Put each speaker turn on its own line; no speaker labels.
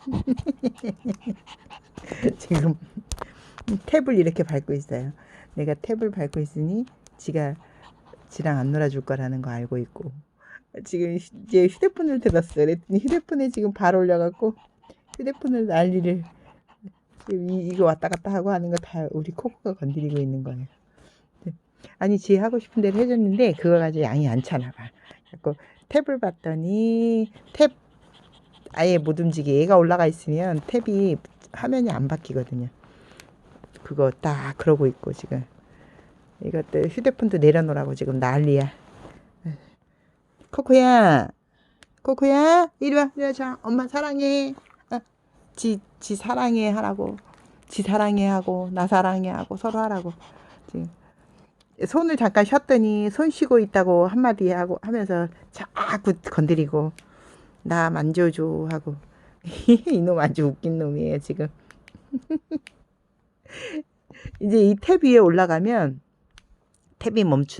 지금 탭을 이렇게 밟고 있어요. 내가 탭을 밟고 있으니 지가 지랑 안 놀아줄 거라는 거 알고 있고 지금 이제 휴대폰을 들었어. 그랬더니 휴대폰에 지금 발 올려갖고 휴대폰을 난리를 이, 이거 왔다 갔다 하고 하는 거 다 우리 코코가 건드리고 있는 거예요. 네. 아니 지 하고 싶은 대로 해줬는데 그거 가지고 양이 안 차나 봐. 자꾸 탭을 봤더니 탭 아예 못 움직이 얘가 올라가 있으면 탭이 화면이 안 바뀌거든요. 그거 딱 그러고 있고 지금 이것들 휴대폰도 내려놓으라고 지금 난리야. 코코야, 코코야, 이리 와, 이리 와, 자, 엄마 사랑해. 어, 지, 지 사랑해 하라고, 지 사랑해 하고 나 사랑해 하고 서로 하라고. 지금 손을 잠깐 쉬었더니 손 쉬고 있다고 한마디 하고 하면서 자꾸 건드리고 나 만져줘 하고 이놈 아주 웃긴 놈이에요 지금. 이제 이 탭 위에 올라가면 탭이 멈추.